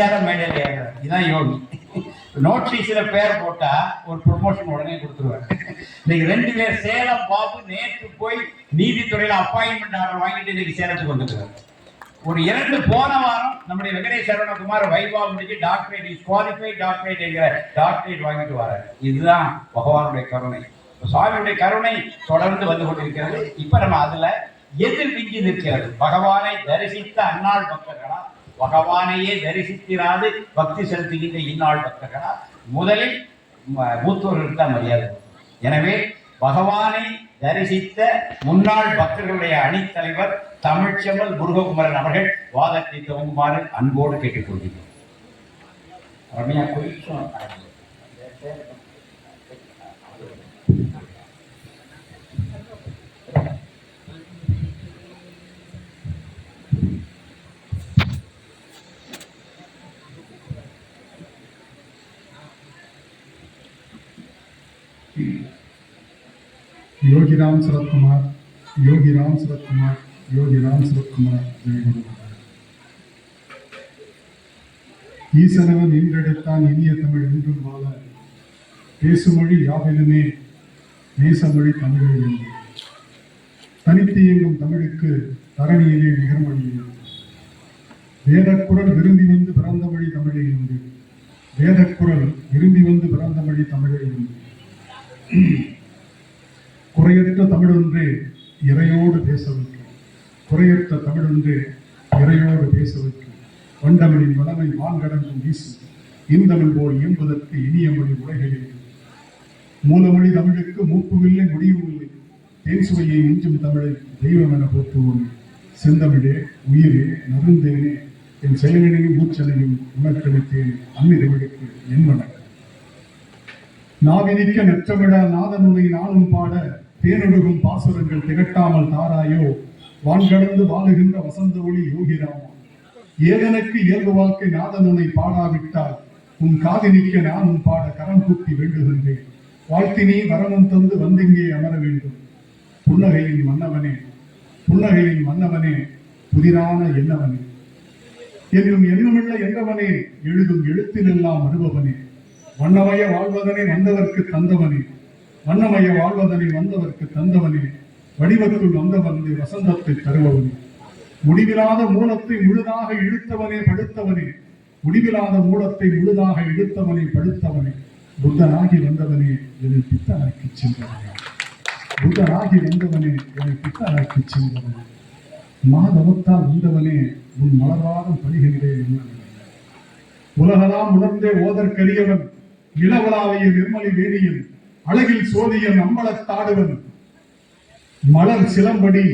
மேடையில் ஏறுறாரு இதான் யோகி. நோட்டீஸ்ல பேர் போட்டா ஒரு ப்ரொமோஷன் உடனே கொடுத்துருவாரு. இன்னைக்கு ரெண்டு பேர் சேலம் பாபு நேற்று போய் நீதித்துறையில் அப்பாயின்மெண்ட் ஆர்டர் வாங்கிட்டு இன்னைக்கு சேலத்துக்கு வந்துருக்காரு ஒரு இரண்டு போன வாரம் நம்முடைய வெங்கடேஷ் சரவணகுமார் வைபா முடிஞ்சு டாக்டரேட் இஸ் குவாலிஃபைட் டாக்டரேட் என்கிற டாக்டரேட் வாங்கிட்டு வராரு. இதுதான் பகவானுடைய கருணை. சுவாமியுடைய கருணை தொடர்ந்து வந்து கொண்டிருக்கிறது. இப்ப நம்ம அதுல எதிர் விஞ்சி நிற்கிறது. பகவானை தரிசித்த அந்நாள் பக்தர்களா பகவானையே தரிசித்திராது பக்தி செலுத்துகின்ற இந்நாள் பக்தர்களால் முதலில் மூத்தவர்களுக்கு தான் மரியாதை. எனவே பகவானை தரிசித்த முன்னாள் பக்தர்களுடைய அணித்தலைவர் தமிழ்ச்செம்மல் முருககுமரன் அவர்கள் வாதத்தை துவங்குமாறு அன்போடு கேட்டுக்கொள்கிறேன். ரம்யா கொஞ்சம் யோகிராம் சரத்குமார் யோகிராம் சரத்குமார் யோகிராம் சரத்குமார் ஜெயகுமார் ஈசனவன் இன்றெடுத்தான் இனிய தமிழ் என்றும் வாழ. பேசுமொழி யாவிலுமே நேசமொழி தமிழில் என்று தனித்து இயங்கும் தமிழுக்கு தரணியிலே நிகர்மொழி வேதக்குரல் விரும்பி வந்து பிறந்த மொழி தமிழில் என்று வேதக்குரல் விரும்பி வந்து பிறந்த மொழி தமிழை என்று குறையற்ற தமிழொன்றே இறையோடு பேச வைக்கும் குறையற்ற தமிழொன்றே இறையோடு பேச வைக்கும் வண்டமனின் வளமை வான்கடங்கும் வீசும். இந்தமிழ் போல் இயம்புவதற்கு இனிய மொழி உலகில் மூலமொழி தமிழுக்கு மூப்புமில்லை முடிவுமில்லை தேன் சுவையை மிஞ்சும் தமிழை தெய்வம் என போற்றுவோம். செந்தமிழே உயிரே நருந்தேனே என் செயலினையும் மூச்சலையும் உணர்த்தளித்தேன் அன்னி தமிழுக்கு என் வணக்கம் நாவினிக்க நெற்றமிழ நாதனுனை நானும் பாட தேனொழுகும் பாசுரங்கள் திகட்டாமல் தாராயோ? வான்கடந்து வாழுகின்ற வசந்த ஒளி யோகிராமா? ஏதனுக்கு இயல்பு வாழ்க்கை நாதனுனை பாடாவிட்டால் உன் காதினிக்க நானும் பாட கரம் கூப்பி வேண்டுகின்றேன். வாழ்த்தினி வரமும் தந்து வந்திங்கே அமர வேண்டும். புன்னகையின் மன்னவனே புன்னகையின் மன்னவனே புதிரான என்னவனே என்னும் எண்ணமுள்ள என்றவனே எழுதும் எழுத்திலெல்லாம் வருபவனே வண்ணமய வாழ்வதனை வந்தவர்க்கு தந்தவனே. வண்ணமய வாழ்வதனை வந்தவர்க்கு தந்தவனே வடிவத்துள் வந்தவனே வசந்தத்தை தருபவனே. முடிவிலாத மூலத்தை முழுதாக இழுத்தவனே படுத்தவனே. முடிவிலாத மூலத்தை முழுதாக இழுத்தவனே படுத்தவனே. புத்தனாகி வந்தவனே என்னை பித்தனாக்கி சென்றவனே. புத்தனாகி வந்தவனே என்னை பித்தனாக்கி சென்றவனே. மாதவத்தால் வந்தவனே உன் மலராலும் பணிகளிலே என்னவனே உலகலாம் உணர்ந்தே ஓதற்கரியவன் இளவலாவைய நிர்மலி வேணியில் அழகில் சோதியன் அம்பலத்தாடுவன் மலர் சிலம்படி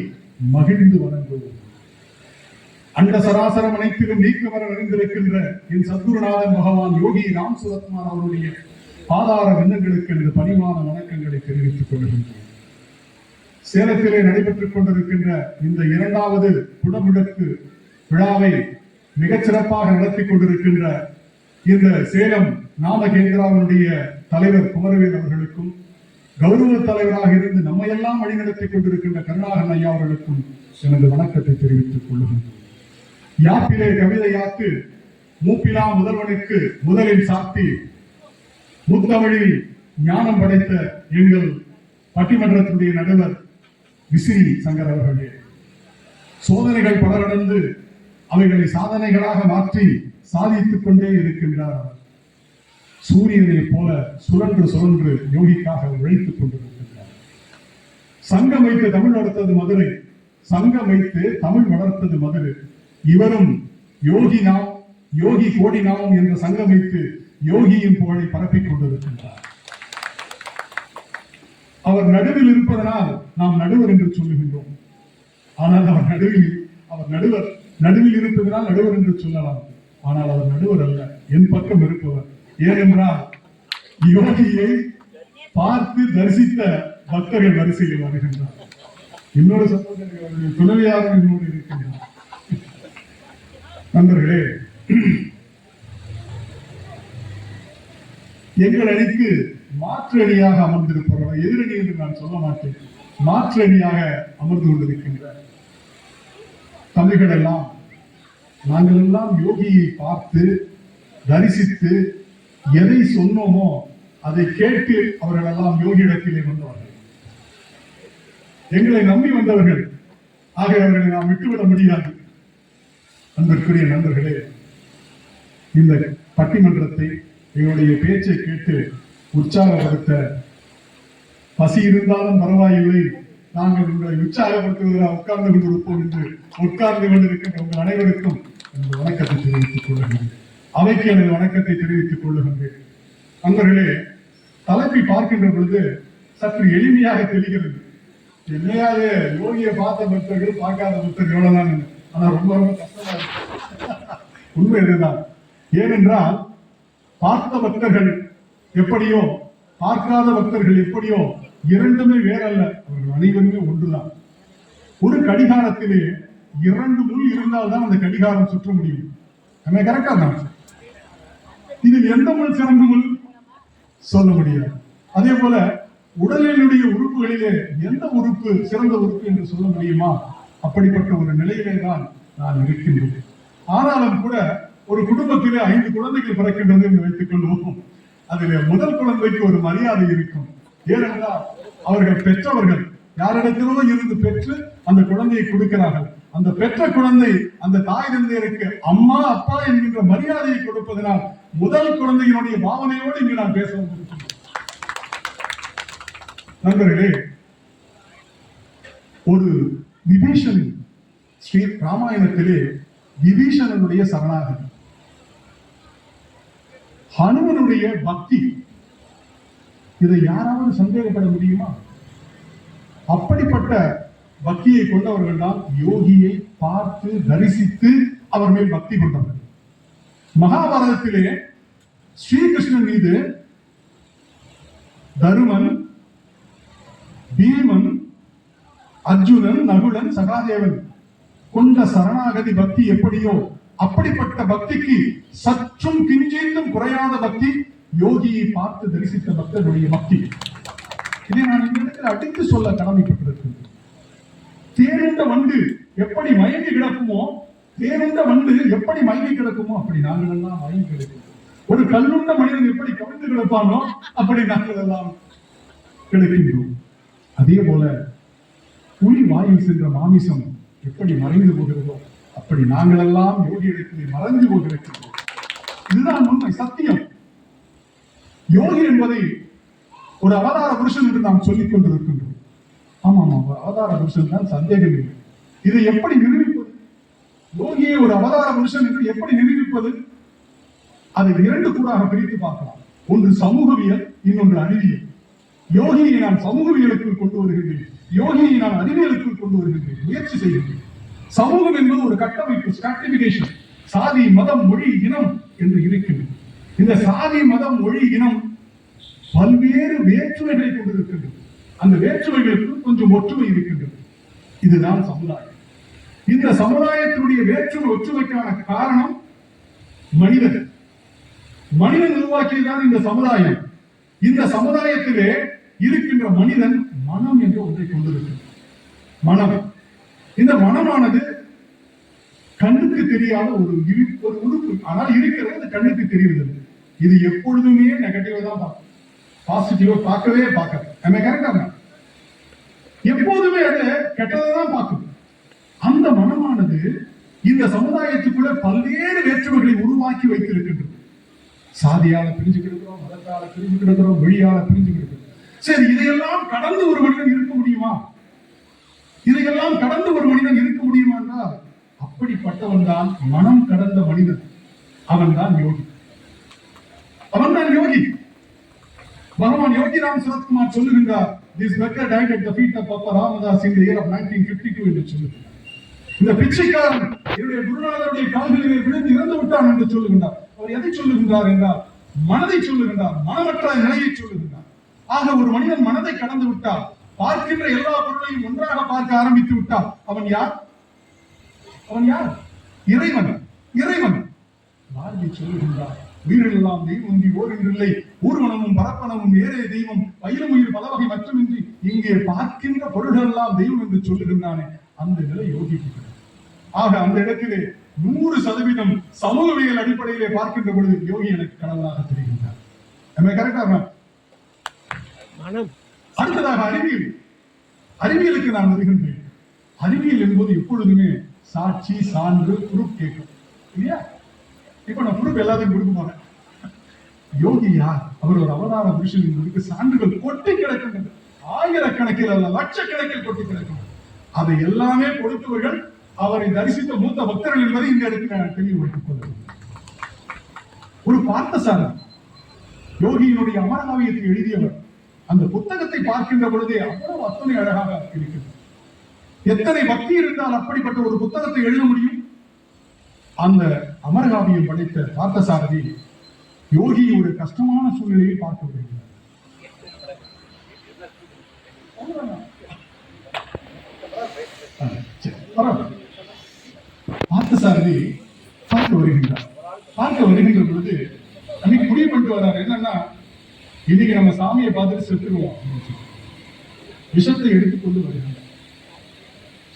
மகிழ்ந்து வணங்குவோம். அண்ட சராசரம் அனைத்திலும் நீக்கமர அறிந்திருக்கின்ற என் சத்குருநாதன் பகவான் யோகி ராம் சுரத்மான் அவருடைய ஆதார எண்ணங்களுக்கு எனது பணிவான வணக்கங்களை தெரிவித்துக் கொள்கின்றேன். சேலத்திலே நடைபெற்றுக் கொண்டிருக்கின்ற இந்த இரண்டாவது குடமுழக்கு விழாவை மிகச் சிறப்பாக நடத்தி கொண்டிருக்கின்ற இந்த சேலம் நாமகேந்திராவினுடைய தலைவர் குமரவேல் அவர்களுக்கும் கௌரவ தலைவராக இருந்து நம்மையெல்லாம் வழிநடத்தி கொண்டிருக்கின்ற கருணாகரன் ஐயா அவர்களுக்கும் எனது வணக்கத்தை தெரிவித்துக் கொள்ளுகின்றேன் யாப்பிலே கவிதையாக்கு மூப்பிலா முதல்வனுக்கு முதலில் சாத்தி முத்தமிழில் ஞானம் படைத்த எங்கள் பட்டிமன்றத்தினுடைய நடுவர் விசிறி சங்கர் அவர்களே. சோதனைகள் பல நடந்து அவைகளை சாதனைகளாக மாற்றி சாதித்துக் கொண்டே இருக்கின்றார். சூரியனை சூரியனைப் போல சுழன்று சுழன்று யோகிக்காக உழைத்துக் கொண்டிருக்கின்றார். சங்கம் வைத்து தமிழ் வளர்த்தது மதுரை. சங்கம் வைத்து தமிழ் வளர்த்தது மதுரை. இவரும் யோகி நாம் யோகி கோடி நாம் என்ற சங்கம் வைத்து யோகியின் புகழை பரப்பிக் கொண்டிருக்கின்றார். அவர் நடுவில் இருப்பதனால் நாம் நடுவர் என்று சொல்லுகின்றோம். ஆனால் அவர் நடுவில் அவர் நடுவர் நடுவில் இருப்பதனால் நடுவர் என்று சொல்லலாம். ஆனால் அவர் நடுவர் அல்ல. என் பக்கம் இருப்பவர் ஏனென்றால் யோகியை பார்த்து தரிசித்த பக்தர்கள் வரிசையில் வருகின்றார். இன்னொரு சகோதரர்கள் துணைவியாரும் என்னோடு இருக்கின்றார். நண்பர்களே எங்கள் அணிக்கு மாற்று அணியாக அமர்ந்திருப்பவர் எதிரணி என்று நான் சொல்ல மாட்டேன். மாற்று அணியாக அமர்ந்து கொண்டிருக்கின்ற தமிழ்கள் எல்லாம் நாங்கள் எல்லாம் யோகியை பார்த்து தரிசித்து எதை சொன்னோமோ அதை கேட்டு அவர்கள் எல்லாம் யோகியிடத்திலே வந்தவர்கள். எங்களை நம்பி வந்தவர்கள். ஆக அவர்களை நாம் விட்டுவிட முடியாது. அன்பிற்குரிய நண்பர்களே இந்த பட்டிமன்றத்தை எங்களுடைய பேச்சை கேட்டு உற்சாகப்படுத்த பசி இருந்தாலும் பரவாயில்லை. நாங்கள் உங்களை உற்சாகப்படுத்துவதாக உட்கார்ந்து கொண்டிருப்போம் என்று உட்கார்ந்து கொண்டிருக்கின்ற உங்கள் அனைவருக்கும் வணக்கத்தை தெரிவித்துக் கொள்கிறேன். அவைக்கு எனது வணக்கத்தை தெரிவித்துக் கொள்ளுகின்றேன். நண்பர்களே தலைப்பை பார்க்கின்ற பொழுது சற்று எளிமையாக தெரிகிறது. என்னையாது யோகியை பார்த்த பக்தர்கள் பார்க்காத பக்தர்கள் எவ்வளவுதான் ஆனா ரொம்ப ரொம்ப கஷ்டமா இருக்கு. உண்மை இதுதான். ஏனென்றால் பார்த்த பக்தர்கள் எப்படியோ பார்க்காத பக்தர்கள் எப்படியோ இரண்டுமே வேறல்ல. அவர்கள் அனைவருமே ஒன்றுதான். ஒரு கடிகாரத்திலே இரண்டு முள் இருந்தால்தான் அந்த கடிகாரம் சுற்ற முடியும். நம்ம கரெக்டா தான் இதில் எந்த முள் சிறந்த சொல்ல முடியாது. அதே போல உடலினுடைய உறுப்புகளிலே எந்த உறுப்பு சிறந்த உறுப்பு என்று சொல்ல முடியுமா? அப்படிப்பட்ட ஒரு நிலையிலே தான் நான் இருக்கின்றேன். ஆனாலும் கூட ஒரு குடும்பத்திலே ஐந்து குழந்தைகள் பிறக்கின்றது என்று வைத்துக் கொள்வோம். அதிலே முதல் குழந்தைக்கு ஒரு மரியாதை இருக்கும். ஏனென்றால் அவர்கள் பெற்றவர்கள் யாரிடத்திலோ இருந்து பெற்று அந்த குழந்தையை கொடுக்கிறார்கள். அந்த பெற்ற குழந்தை அந்த தாய் தந்தையருக்கு அம்மா அப்பா என்கின்ற மரியாதையை கொடுப்பதனால் முதல் குழந்தையினுடைய பாவனையோடு இங்கு நான் பேச நண்பர்களே ஒரு விபீஷன் ஸ்ரீ ராமாயணத்திலே விபீஷணனுடைய சரணாகதி. ஹனுமனுடைய பக்தி இதை யாராவது சந்தேகப்பட முடியுமா? அப்படிப்பட்ட பக்தியை கொண்டவர்கள் தான் யோகியை பார்த்து தரிசித்து அவர் மேல் பக்தி கொண்டவர்கள். மகாபாரதத்திலே ஸ்ரீகிருஷ்ணன் மீது தருமன் பீமன் அர்ஜுனன் நகுலன் சகாதேவன் கொண்ட சரணாகதி பக்தி எப்படியோ அப்படிப்பட்ட பக்திக்கு சற்றும் கிஞ்சித்தும் குறையாத பக்தி யோகியை பார்த்து தரிசித்த பக்தர்களுடைய பக்தி. இதை நான் இந்த இடத்தில் அடித்து சொல்ல கடமைப்பட்டிருக்கின்றேன். தேர்ந்த வண்டு எப்படி மயங்கி கிடக்குமோ தேருண்ட மண்ணு எப்படி மயங்கி கிடக்குமோ அப்படி நாங்கள் எல்லாம் மயங்கி கிடக்கிறோம். ஒரு கல்லுண்ட மனிதன் எப்படி கவிழ்ந்து கிடப்பானோ அப்படி நாங்கள் எல்லாம் கிடக்கின்றோம். அதே போல புலி வாயில் சென்ற மாமிசம் எப்படி மறைந்து போகிறதோ அப்படி நாங்கள் எல்லாம் யோகி இடத்திலே மறைந்து போகிறோம். இதுதான் உண்மை சத்தியம். யோகி என்பதை ஒரு அவதார புருஷன் என்று நாம் சொல்லிக் கொண்டிருக்கின்றோம். ஆமா ஆமா ஒரு அவதார புருஷன் தான் சந்தேகம் இல்லை இதை எப்படி நிரூபிப்பது? யோகியை ஒரு அவதார மனுஷன் என்று எப்படி நிரூபிப்பது? அதை இரண்டு கூறாக பிரித்து பார்க்கலாம். ஒன்று சமூகவியல் இன்னொன்று அறிவியல். யோகியை நான் சமூகவியலுக்குள் கொண்டு வருகின்றேன். யோகியை நான் அறிவியலுக்குள் கொண்டு வருகின்றேன். முயற்சி செய்கின்றேன் சமூகம் என்பது ஒரு கட்டமைப்பு ஸ்ட்ராட்டிபிகேஷன் சாதி மதம் மொழி இனம் என்று இருக்கின்றது. இந்த சாதி மதம் மொழி இனம் பல்வேறு வேற்றுமைகளை கொண்டிருக்கின்றது. அந்த வேற்றுமைகளுக்கு கொஞ்சம் ஒற்றுமை இருக்கின்றது. இதுதான் சமுதாயம். இந்த சமுதாயத்தினுடைய வேற்றுமை ஒற்றுமைக்கான காரணம் மனிதன் மனிதன் உருவாக்கியதுதான் இந்த சமுதாயம். இந்த சமுதாயத்திலே இருக்கின்ற மனிதன் மனம் என்று ஒன்றை கொண்டிருக்கிறது மனம். இந்த மனமானது கண்ணுக்கு தெரியாத ஒரு ஒரு உறுப்பு. ஆனால் இருக்கிறது அது கண்ணுக்கு தெரிவதில்லை. இது எப்பொழுதுமே நெகட்டிவா தான் பார்க்கும். பாசிட்டிவா பார்க்கவே பார்க்காது. நம்ம கரெக்டா எப்போதுமே அது கெட்டதை தான் பார்க்கும். அந்த மனமானது இந்த சமுதாயத்துக்குள்ள பல்வேறு வேற்றுமைகளை உருவாக்கி வைத்திருக்கின்றது. சாதியால பிரிஞ்சு கிடக்கிறோம் மதத்தால பிரிஞ்சு கிடக்கிறோம் மொழியால பிரிஞ்சு கிடக்கிறோம் சரி இதையெல்லாம் கடந்து ஒரு மனிதன் இருக்க முடியுமா? இதையெல்லாம் கடந்து ஒரு மனிதன் இருக்க முடியுமா என்றால் அப்படிப்பட்டவன் தான் மனம் கடந்த மனிதன். அவன் தான் யோகி. அவன் தான் யோகி. பகவான் யோகிராம் சரத்குமார் சொல்லுகின்றார் this beggar died at the feet of Papa Ramdas in year of 1952 என்று சொல்லுகிறார் இந்த பிச்சைக்காரன் என்னுடைய குருநாதருடைய கால்களிலே விழுந்து இறந்து விட்டான் என்று சொல்லுகின்றார். அவர் எதை சொல்லுகின்றார் என்றால் மனதை சொல்லுகின்றார் மனமற்ற நிலையை சொல்லுகின்றார். ஆக ஒரு மனிதன் மனதை கடந்து விட்டால் பார்க்கின்ற எல்லா பொருளையும் ஒன்றாக பார்க்க ஆரம்பித்து விட்டால் அவன் யார்? அவன் யார்? இறைவன் இறைவன். பாரதி சொல்லுகின்றார். உயிரெல்லாம் தெய்வம் ஒன்றி ஓரின்றில்லை ஊர்வனமும் பரப்பனமும் ஏறே தெய்வம். பயிலும் உயிர் பலவகை மட்டுமின்றி இங்கே பார்க்கின்ற பொருள்கள் எல்லாம் தெய்வம் என்று சொல்லுகின்றானே. அந்த நிலை யோகிக்கிறது ஆக அந்த இடத்திலே நூறு சதவீதம் சமூகவியல் அடிப்படையிலே பார்க்கின்ற பொழுது யோகி எனக்கு கடவுளாக தெரிகின்றார். நம்ம கரெக்டா அடுத்ததாக அறிவியல். அறிவியலுக்கு நான் வருகின்றேன். அறிவியல் என்பது எப்பொழுதுமே சாட்சி சான்று ப்ரூஃப் கேட்கும். இல்லையா? இப்ப நான் ப்ரூஃப் எல்லாத்தையும் கொடுக்க போறேன். யோகி யார்? அவர் ஒரு அவதார புருஷன் என்பதற்கு சான்றுகள் கொட்டி கிடக்கின்றன. ஆயிரக்கணக்கில் அல்ல லட்சக்கணக்கில் கொட்டி கிடக்கின்றன. அதை எல்லாமே கொடுத்தவர்கள் அவரை தரிசித்த மூத்த பக்தர்கள் என்பதை இந்த இடத்தில் நான் தெளிவுபடுத்திக் கொள்கிறேன். ஒரு பார்த்தசாரன் யோகியினுடைய அமரகாவியத்தை எழுதியவர் அந்த புத்தகத்தை பார்க்கின்ற பொழுதே அவ்வளவு அத்தனை அழகாக இருக்கிறது. எத்தனை பக்தி இருந்தால் அப்படிப்பட்ட ஒரு புத்தகத்தை எழுத முடியும்? அந்த அமரகாவியம் படைத்த பார்த்தசாரதி யோகி ஒரு கஷ்டமான சூழ்நிலையை பார்க்க முடியும் ஆ, சரி, பரவாயில்ல. பார்த்தசாரதி பார்க்க வருகின்றார் பார்க்க வருகின்ற பொழுது அன்னைக்கு முடிவு பண்ணிட்டு வர்றாரு என்னன்னா இன்னைக்கு நம்ம சாமியை பார்த்துட்டு செத்துருவோம். அப்படின்னு சொல்லி. விஷத்தை எடுத்துக்கொண்டு வருகின்றார்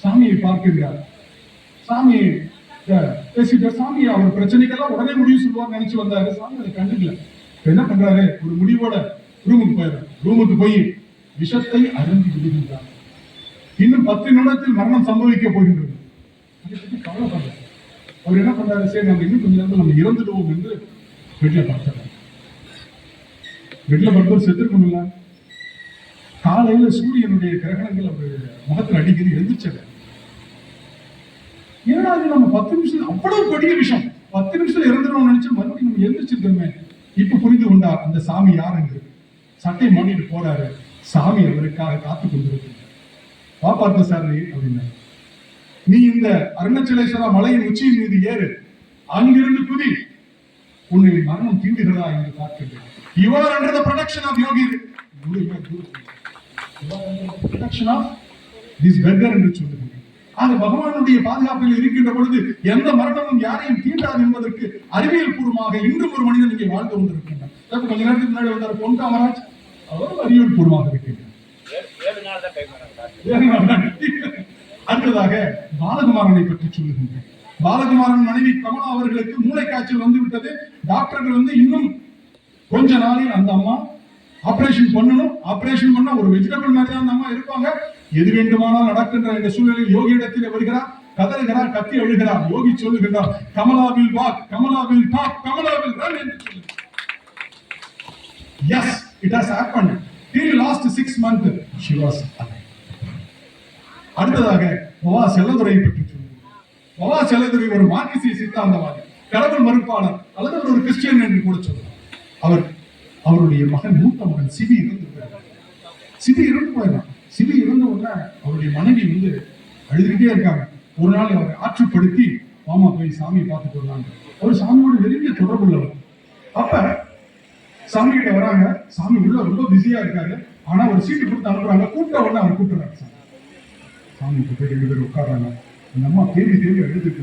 சாமியை பார்க்கின்றார் சாமி அஹ், பேசிட்டு சாமி அவர் பிரச்சனைக்கெல்லாம் உடனே முடிவு சொல்லுவாங்க நினைச்சு வந்தாரு. சாமி அதை கண்டுக்கல. என்ன பண்றாரு? ஒரு முடிவோட ரூமுக்கு போயிடுறாரு. ரூமுக்கு போய் விஷத்தை அருந்தி விடுகின்றார். இன்னும் பத்து நிமிடத்தில் மரணம் சம்பவிக்க போகின்றது. அதை கவலைப்படுறாரு அவர் என்ன பண்றாரு? சரி நம்ம இன்னும் கொஞ்ச நேரத்தில் நம்ம இறந்துடுவோம் என்று வீட்டில் பார்த்தார் பெட்ல படுத்தவர் செத்துருக்கணும்ல காலையில சூரியனுடைய கிரகணங்கள் அவர் முகத்தில் அடிக்கிறது எழுந்திரிச்சது. ஏன்னா அது நம்ம பத்து நிமிஷம் அவ்வளவு பெரிய விஷயம் பத்து நிமிஷத்துல இறந்துடும் நினைச்சு மறுபடியும் நம்ம எழுந்திரிச்சிருக்கோமே இப்ப புரிந்து கொண்டா அந்த சாமி யாருங்கிறது சட்டை மாட்டிட்டு போறாரு. சாமி அவருக்காக காத்து கொண்டிருக்கிறார். வா பார்த்த சார் அப்படின்னா. நீ இந்த அருணாச்சலேஸ்வரா மலையின் உச்சியின் மீது ஏறு. அங்கிருந்து குதி. உன்னை மரணம் தீண்டுகிறதா என்று பார்க்கின்றேன். You are under the protection of Yogi. Protection of this beggar என்று சொல்லுகிறேன் அது பகவானுடைய பாதுகாப்பில் இருக்கின்ற பொழுது எந்த மரணமும் யாரையும் தீண்டாது என்பதற்கு அறிவியல் பூர்வமாக இன்றும் ஒரு மனிதன் இங்கே வாழ்ந்து கொண்டிருக்கின்றான். கொஞ்ச நேரத்துக்கு முன்னாடி வந்தார் பொன் காமராஜ். அவர் அறிவியல் பூர்வமாக இருக்கின்றார். அடுத்ததாக பாலகுமாரனை பற்றி சொல்லுகின்றேன். பாலகுமாரன் மனைவி கமலா அவர்களுக்கு மூளை காய்ச்சல் வந்துவிட்டது. டாக்டர்கள் வந்து இன்னும் கொஞ்ச நாளில் அந்த அம்மா ஆபரேஷன் பண்ணணும். ஆபரேஷன் பண்ணா ஒரு வெஜிடபிள் மாதிரி தான் அந்த அம்மா இருப்பாங்க. எது வேண்டுமானால் நடக்கின்ற இந்த சூழ்நிலையில் யோகி இடத்தில் வருகிறார் கதறுகிறார் கத்தி அழுகிறார் யோகி சொல்லுகிறார் கமலாவில் வா கமலாவில் டாக் கமலாவில் ரன் என்று சொல்லுகிறார். Yes it has happened till last six month she was அடுத்ததாக பவா செல்லதுரையை பற்றி சொல்லுங்கள் பவா செல்லதுரை ஒரு மார்க்சிய சித்தாந்தவாதி கடவுள் மறுப்பாளர் அல்லது ஒரு கிறிஸ்டியன் என்று கூட சொல்லலாம் அவர் அவருடைய மகன் மூத்த மகன் சிவி இருந்து போயிடுறார். சிவி இருந்து போயிடறான் சிவி இறந்த உடனே அவருடைய மனைவி வந்து அழுதுகிட்டே இருக்காங்க. ஒரு நாள் அவரை ஆற்றுப்படுத்தி மாமா போய் சாமியை பார்த்துட்டு வந்தாங்க அவர் சாமியோட நெருங்கிய தொடர்பு உள்ளவர் அப்ப சாமி கிட்ட வராங்க. சாமி உள்ள ரொம்ப பிஸியா இருக்காரு. ஆனா ஒரு சீட்டு கொடுத்து அனுப்புறாங்க. கூப்பிட்ட உடனே அவர் கூப்பிடுறாரு சாமி. சாமி கிட்ட போய் ரெண்டு பேர் உட்கார்றாங்க. அந்த அம்மா தேடி தேடி எழுதிட்டு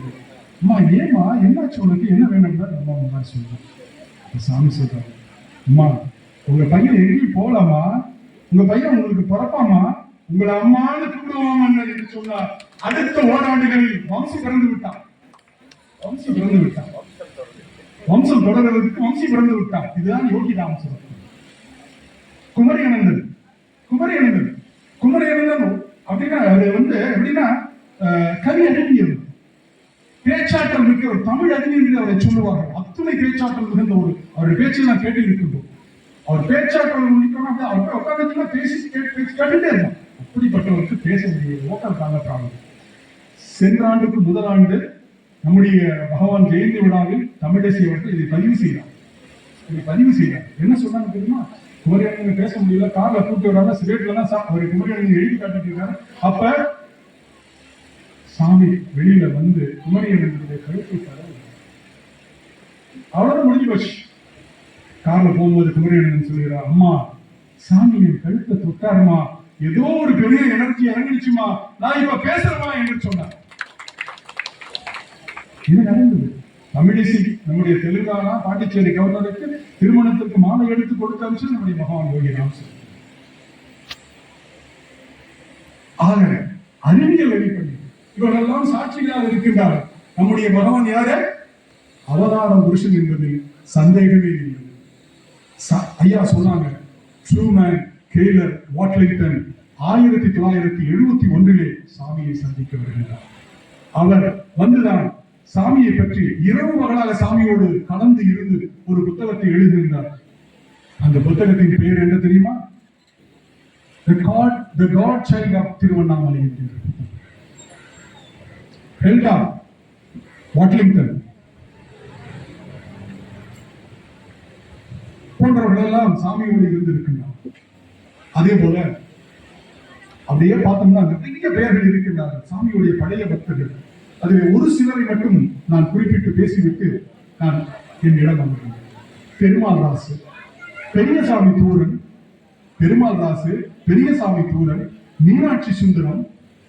அம்மா ஏமா என்னாச்சு உனக்கு? என்ன வேணும்னா? அம்மா மாதிரி சொல்றேன் சாமி சொல்றாரு அம்மா உங்க பையன் எங்கேயும் போலாமா உங்க பையன் உங்களுக்கு பிறப்பாமா? உங்களை அம்மானு கூப்பிடுவாங்க என்று சொன்னார். அடுத்த ஓராண்டுகளில் வம்சி பிறந்து விட்டான். வம்சம் பிறந்து விட்டான். வம்சம் தொடர்வதற்கு வம்சி பிறந்து விட்டான். இதுதான் யோகி ராமசுரம். குமரி அனந்தன். குமரி அனந்தன். குமரி அனந்தன் அப்படின்னா அது வந்து எப்படின்னா அஹ், கவி அறிஞர். பேச்சாற்றல் மிக்க ஒரு தமிழ் அறிஞர் அவரை சொல்லுவார்கள். அத்துணை பேச்சாற்றல் மிகுந்த ஒரு அவருடைய பேச்சை நான் கேட்டு இருக்கின்றோம் அவர் பேச்சாற்றல் முடிக்கணும் அவர் உட்காந்து பேசி கேட்டு கேட்டுட்டே இருந்தான் அப்படிப்பட்டவருக்கு பேச முடியாது ஓட்டல் தாங்க ப்ராப்ளம் சென்ற ஆண்டுக்கு முதல் ஆண்டு நம்முடைய பகவான் ஜெயந்தி விழாவில் தமிழிசை அவர்கள் இதை பதிவு செய்தார். இதை பதிவு செய்தார். என்ன சொன்னாங்க தெரியுமா? குமரியானங்க பேச முடியல. கார்ல கூப்பிட்டு வராங்க. சிகரெட்ல தான் சா- அவர் குமரியானங்க எழுதி காட்டிட்டு இருக்காரு. அப்ப சாமி வெளியில வந்து குமரியனுடைய கழுத்தை அவ்வளவு முடிஞ்சு போச்சு. கார்ல போகும்போது குமரியன் சொல்கிறார் அம்மா சாமி என் கழுத்தை தொட்டாருமா? ஏதோ ஒரு பெரிய எனர்ஜி இறங்கிடுச்சுமா? நான் இப்ப பேசுறேமா என்று சொன்னார். இது நடந்தது. தமிழிசை நம்முடைய தெலுங்கானா பாண்டிச்சேரி கவர்னருக்கு திருமணத்திற்கு மாலை எடுத்து கொடுத்த அம்சம் நம்முடைய பகவான் யோகி ராம்சன் ஆக அறிவியல் அடிப்படை இவரெல்லாம் சாட்சிகளாக இருக்கின்றார் நம்முடைய பகவான் யாரு? அவதார புருஷன் என்பதில் சந்தேகமே இல்லை. ச- ஐயா சொன்னாங்க ட்ரூமேன் கெய்லர் வாட்லிங்டன் ஆயிரத்தி தொள்ளாயிரத்தி எழுபத்தி ஒன்றிலே சாமியை சந்திக்க வருகிறார். அவர் வந்துதான் சாமியை பற்றி இரவு மகளாக சாமியோடு கலந்து இருந்து ஒரு புத்தகத்தை எழுதியிருந்தார். அந்த புத்தகத்தின் பெயர் என்ன தெரியுமா? The God, the God Child of Tiruvannamalai என்கின்ற ஹெல்டா வாட்லிங்டன் போன்றவர்கள் எல்லாம் சாமியோடு இருந்திருக்கின்றார் அதே போல அப்படியே பார்த்தோம்னா நிறைய பெயர்கள் இருக்கின்றார்கள் சாமியுடைய பழைய பக்தர்கள். அதில் ஒரு சிலரை மட்டும் நான் குறிப்பிட்டு பேசிவிட்டு நான் என் இடம் அமர்கிறேன் பெருமாள் ராசு பெரியசாமி தூரன் பெருமாள் ராசு பெரியசாமி தூரன் மீனாட்சி சுந்தரம்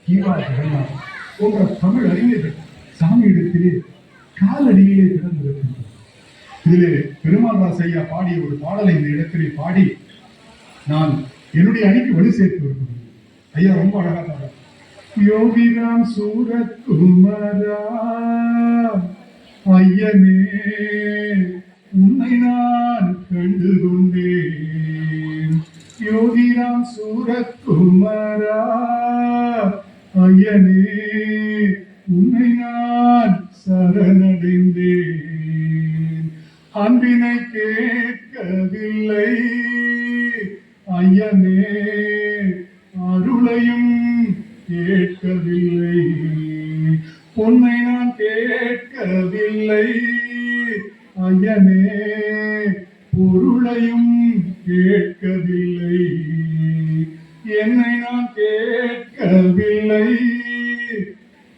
கீவா ஜெகநாதன் போன்ற தமிழ் அறிஞர்கள் சாமியிடத்திலே காலடியிலே கிடந்திருக்கின்றனர். இதிலே பெருமாள் ஐயா பாடிய ஒரு பாடலை இந்த இடத்திலே பாடி நான் என்னுடைய அணிக்கு வலு சேர்த்து வருகிறேன். ஐயா ரொம்ப அழகா பாடுறார். யோகிராம் சூரத்குமரா ஐயனே உன்னை நான் கண்டு கொண்டேன் யோகிராம் சூரத்குமரா ஐயனே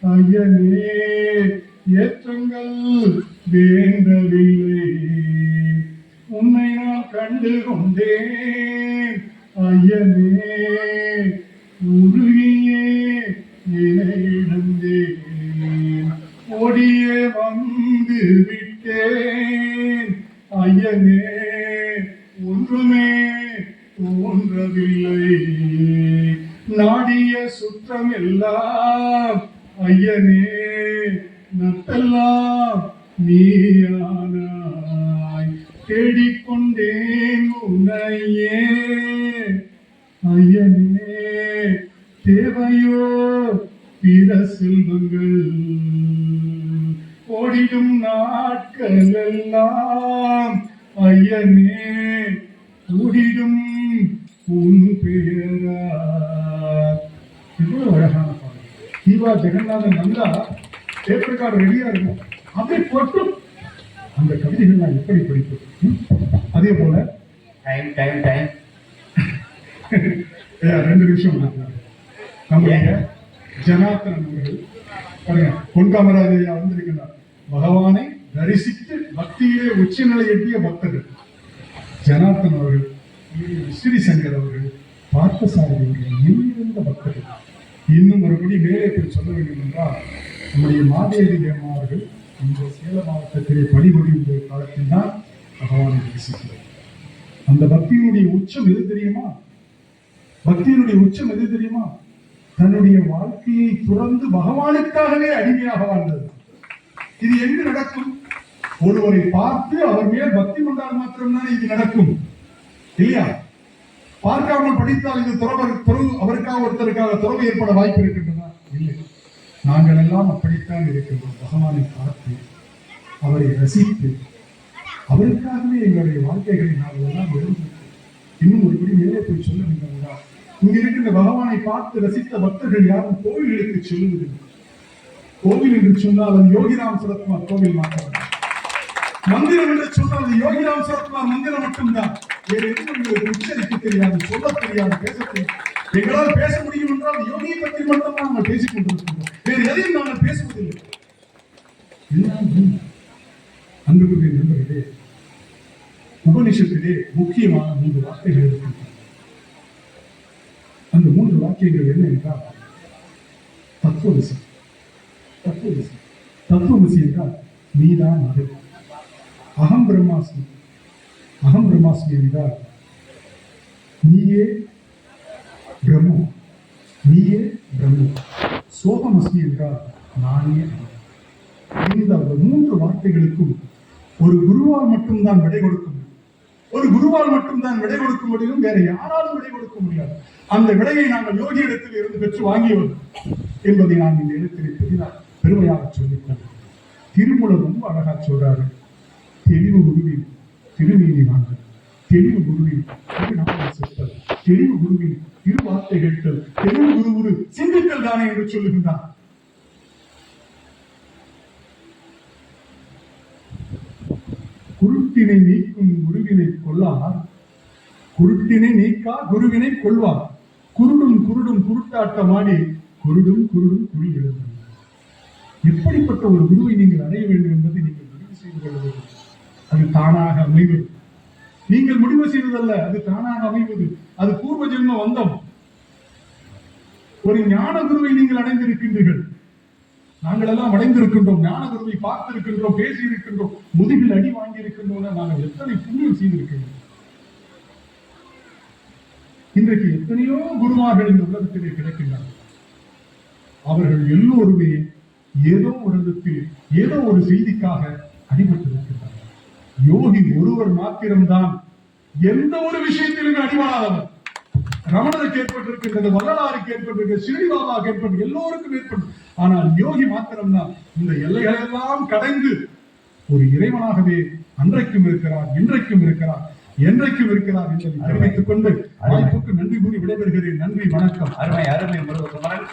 ஐயனே ஏற்றங்கள் வேண்டவில்லை. உன்னை நான் கண்டு கொண்டேன். ஐயனே ஐயனே தேவையோ பிற செல்வங்கள். ஓடிடும் நாட்கள் எல்லாம் ஐயனே கூடிடும் உன் பெயரா எவ்வளவு அழகான பாடல். தீபா ஜெகநாதன் வந்தா பேப்பர் ரெக்கார்டு ரெடியா இருக்கும். அப்படி போட்டும். அந்த கவிதைகள் நான் எப்படி படிப்பது? அதே போல டைம் டைம் டைம் ரெண்டு நிமிஷம். நம்முடைய ஜனார்த்தனன் அவர்கள் பாருங்க பொன்காமராஜ் ஐயா வந்திருக்கிறார். பகவானை தரிசித்து பக்தியிலே உச்சநிலை எட்டிய பக்தர்கள். ஜனார்த்தன் அவர்கள் ஸ்ரீ சங்கர் அவர்கள் பார்த்தசாரதி அவர்கள் எண்ணிருந்த பக்தர்கள். இன்னும் ஒருபடி மேலே போய் சொல்ல வேண்டும் என்றால் நம்முடைய மாதேவி அம்மா அவர்கள் இந்த சேலம் மாவட்டத்திலே பணிபுரிந்த காலத்தில் தான் பகவானை தரிசிக்கிறார். அந்த பக்தியினுடைய உச்சம் எது தெரியுமா? பக்தியினுடைய உச்சம் எது தெரியுமா? தன்னுடைய வாழ்க்கையை துறந்து பகவானுக்காகவே அடிமையாக வாழ்ந்தது. இது எங்கு நடக்கும்? ஒருவரை பார்த்து அவர் மேல் பக்தி கொண்டால் மாத்திரம்தான் இது நடக்கும். இல்லையா? பார்க்காமல் படித்தால் இது துறவர் துறவு அவருக்காக ஒருத்தருக்காக துறவு ஏற்பட வாய்ப்பு இருக்கின்றதா? இல்லை. நாங்கள் எல்லாம் அப்படித்தான் இருக்கின்றோம். பகவானை பார்த்து அவரை ரசித்து அவருக்காகவே எங்களுடைய வாழ்க்கைகளை நாங்கள் எல்லாம் விரும்புகிறோம் இன்னும் ஒருபடி மேலே போய் சொல்ல இங்க இருக்கின்ற பகவானை பார்த்து ரசித்த பக்தர்கள் யாரும் கோவில்களுக்கு செல்லுவதில்லை கோவில் என்று சொன்னால் அது யோகிராம் சரத்குமார் கோவில் மாத்திரம் மந்திரம் என்று சொன்னால் அது யோகிராம் சரத்குமார் மந்திரம் மட்டும்தான். வேறு எதுவும் உச்சரிக்க தெரியாது சொல்ல தெரியாது பேச தெரியாது. எங்களால் பேச முடியும் என்றால் யோகியை பற்றி மட்டும்தான் நாங்கள் பேசிக் கொண்டிருக்கின்றோம். வேறு எதையும் நாங்கள் பேசுவதில்லை. அன்புக்குரிய நண்பர்களே உபனிஷத்திலே முக்கியமான மூன்று வார்த்தைகள் இருக்கின்றன. அந்த மூன்று வாக்கியங்கள் என்ன என்றால் தத்துவசி தத்துவசி தத்துவசி என்றால் நீதான் அது அகம் பிரம்மாஸ்மி. அகம் பிரம்மாஸ்மி என்றால் நீயே பிரம்மம் நீயே பிரம்மம் சோகமஸ்மி என்றால் நானே இந்த மூன்று வார்த்தைகளுக்கும் ஒரு குருவால் மட்டும்தான் விடை கொடுக்க ஒரு குருவால் மட்டும்தான் விடை கொடுக்க முடியும் வேற யாராலும் விடை கொடுக்க முடியாது. அந்த விடையை நாங்கள் யோகி இடத்தில் இருந்து பெற்று வாங்கியவர் என்பதை நான் இந்த இடத்திலே பெரிதாக பெருமையாக சொல்லிக் திருமூலர் ரொம்ப அழகா சொல்றாரு. தெளிவு குருவின் திருமீனி வாங்கல் தெளிவு குருவின் திருநாமம் தெளிவு குருவின் இரு வார்த்தை கேட்டல். தெளிவு குரு குரு சிந்தித்தல் தானே என்று சொல்லுகின்றார். குருட்டினை நீக்கும் குருவினை கொள்ளார் குருட்டினை நீக்கா குருவினை கொள்வார். குருடும் குருடும் குருட்டாட்டமாடி குருடும் குருடும் குழி எழுதும் எப்படிப்பட்ட ஒரு குருவை நீங்கள் அடைய வேண்டும் என்பதை நீங்கள் முடிவு செய்து கொள்ள வேண்டும். அது தானாக அமைவது. நீங்கள் முடிவு செய்வதல்ல அது தானாக அமைவது. அது பூர்வ ஜென்ம வந்தம். ஒரு ஞான குருவை நீங்கள் அடைந்திருக்கின்றீர்கள். நாங்கள் எல்லாம் அடைந்திருக்கின்றோம் ஞான குருவை பார்த்திருக்கின்றோம் பேசி இருக்கின்றோம் முதுகில் அடி வாங்கி இருக்கின்றோம் நாங்கள் எத்தனை புண்ணியம் செய்திருக்கிறோம்? இன்றைக்கு எத்தனையோ குருமார்கள் இந்த உலகத்திலே கிடைக்கின்றனர். அவர்கள் எல்லோருமே ஏதோ ஒரு இடத்தில் ஏதோ ஒரு செய்திக்காக அடிபட்டிருக்கின்றனர். யோகி ஒருவர் மாத்திரம்தான் எந்த ஒரு விஷயத்திலுமே அடிபடாதவர் ரமணருக்கு ஏற்பட்டிருக்கின்றது வள்ளலாருக்கு ஏற்பட்டிருக்கிறது ஸ்ரீபாபாவுக்கு ஏற்பட்டு எல்லோருக்கும் ஏற்படும். ஆனால் யோகி மாத்திரம்தான் இந்த எல்லைகளை எல்லாம் கடந்து ஒரு இறைவனாகவே அன்றைக்கும் இருக்கிறார் இன்றைக்கும் இருக்கிறார் என்றைக்கும் இருக்கிறார் என்பதை தெரிவித்துக் கொண்டு வாய்ப்புக்கு நன்றி கூறி விடைபெறுகிறேன். நன்றி வணக்கம். அருமை அருமை. முருககுமரன்